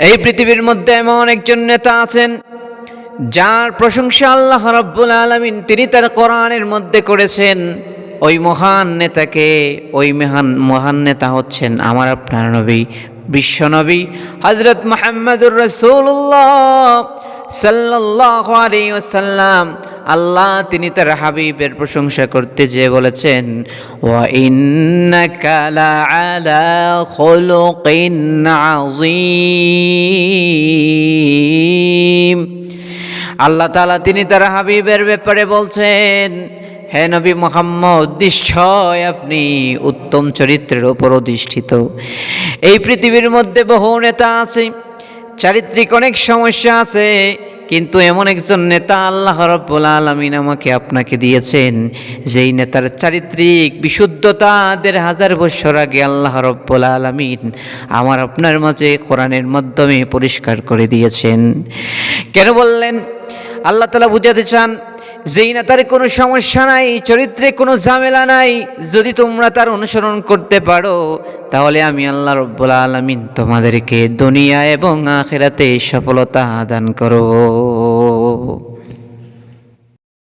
এই পৃথিবীর মধ্যে এমন একজন নেতা আছেন, যার প্রশংসা আল্লাহ রাব্বুল আলামিন তিনি তার কোরআনের মধ্যে করেছেন। ওই মহান নেতাকে, ওই মহান মহান নেতা হচ্ছেন আমার আপনার নবী বিশ্বনবী হজরত মোহাম্মদুর রসুল্লাহ সাল্লাল্লাহু আলাইহি ওয়াসাল্লাম। আল্লাহ তিনি তার হাবিবের প্রশংসা করতে যেয়ে বলেছেন, ওয়া আযীম। আল্লাহ তাআলা তিনি তার হাবিবের ব্যাপারে বলছেন, হে নবী মোহাম্মদ, নিশ্চয় আপনি উত্তম চরিত্রের ওপর অধিষ্ঠিত। এই পৃথিবীর মধ্যে বহু নেতা আছে, চারিত্রিক অনেক সমস্যা আছে কিন্তু এমন একজন নেতা আল্লাহ রব্বুল আলমিন আমাকে আপনাকে দিয়েছেন, যেই নেতার চারিত্রিক বিশুদ্ধতা দেড় হাজার বছর আগে আল্লাহ রব্বুল আলমিন আমার আপনার মাঝে কোরআনের মাধ্যমে পরিষ্কার করে দিয়েছেন। কেন বললেন? আল্লাহ তালা বুঝাতে চান যেই না তার কোনো সমস্যা নাই, চরিত্রে কোনো ঝামেলা নাই। যদি তোমরা তার অনুসরণ করতে পারো, তাহলে আমি আল্লাহ রব্বুল আলমিন তোমাদেরকে দুনিয়া এবং আখেরাতে সফলতা দান করো